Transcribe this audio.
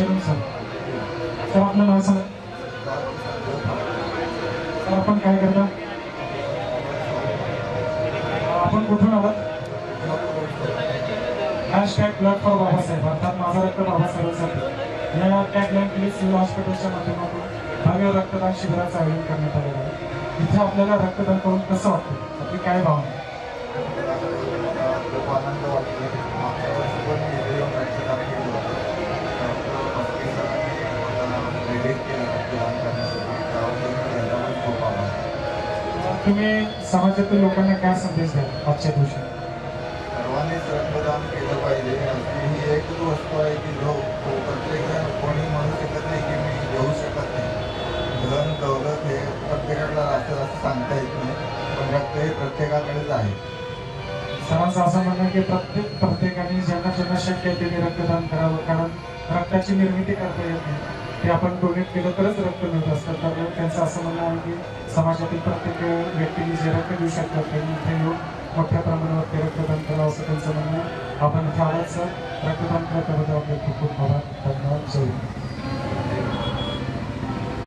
गरजेनुसार तर आपलं नाव सांग तर आपण काय करता आपण कुठून आहोत हॅशटॅग ब्लड फॉर बाबासाहेब अर्थात माझा रक्त बाबासाहेबांसाठी या टॅगलाईन प्लीज सिव्हिल हॉस्पिटलच्या माध्यमातून भव्य रक्तदान शिबिराचं आयोजन करण्यात आलेलं आहे इथे आपल्याला रक्तदान करून कसं वाटतं आपली काय भावना तुम्ही समाजातील लोकांना काय संदेश द्याल आजच्या दिवशी? सर्वांनीच रक्तदान केलं पाहिजे. ही एकच वस्तू आहे की जो तो प्रत्येकजण कोणी म्हणू शकत नाही की मी घेऊ शकत नाही. धन दौलत हे प्रत्येकाला असतं असं सांगता येत नाही. पण रक्त हे प्रत्येकाकडेच आहे. सरांचं असं म्हणणं की प्रत्येक प्रत्येकाने ज्यांना ज्यांना शक्य आहे त्यांनी रक्तदान करावं. कारण रक्ताची निर्मिती करता येत नाही. ते आपण डोनेट केलं तरच रक्त मिळत असतं. समाजातील प्रत्येक व्यक्तीने जे रक्त देऊ शकतात. त्यांनी इथे येऊन मोठ्या प्रमाणावरती रक्तदान करावं असं त्यांचं म्हणणं आपण इथे आलाच रक्तदान करत त्याबद्दल आपले खूप खूप